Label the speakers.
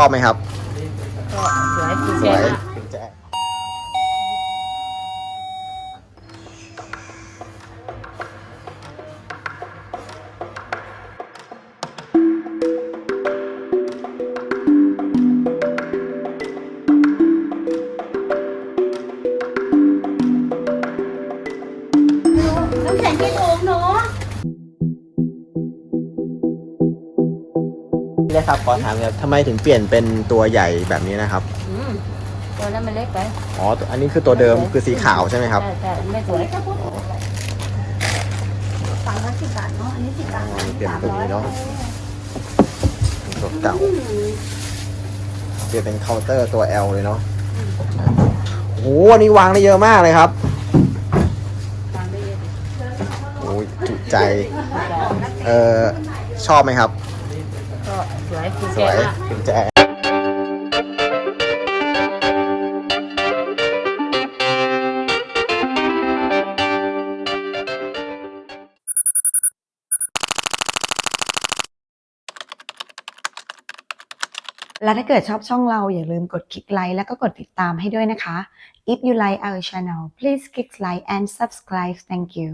Speaker 1: อบไหมครับ
Speaker 2: ก็สวยกุญ
Speaker 1: ส
Speaker 2: แจ
Speaker 1: วย
Speaker 2: อะ
Speaker 1: กุญแจ
Speaker 2: น้ำแข็งไม่ถู กเนาะ
Speaker 1: นี่ครับขอถามครับทำไมถึงเปลี่ยนเป็นตัวใหญ่แบบนี้นะครับ
Speaker 2: อืมตัวนั้นมันเล็กไป
Speaker 1: อ๋ออันนี้คือตัวเดิมคือสีขาวใช่ไหมครับ
Speaker 2: ใช่ใช่ไม่สวย
Speaker 3: ฝั่งละสิบบาทเนาะ อันนี้สิบบาท
Speaker 1: อ๋อเปลี่ยนเป็นตัวนี้เนาะ ตัวเก่าเปลี่ยนเป็นเคาน์เตอร์ตัว L เลยเนาะโอ้โหอันนี้วางได้เยอะมากเลยครับ
Speaker 2: ตามได้เยอะดิ
Speaker 1: โอ้ยจุใจ
Speaker 2: กุญแจ
Speaker 1: เออชอบไหมครับ
Speaker 2: ก็ สวยกุญ
Speaker 1: ส
Speaker 2: แจ
Speaker 1: วย
Speaker 2: อะ
Speaker 1: กุญแจ
Speaker 3: และถ้าเกิดชอบช่องเราอย่าลืมกดคลิกไลค์แล้วก็กดติดตามให้ด้วยนะคะ If you like our channel please click like and subscribe thank you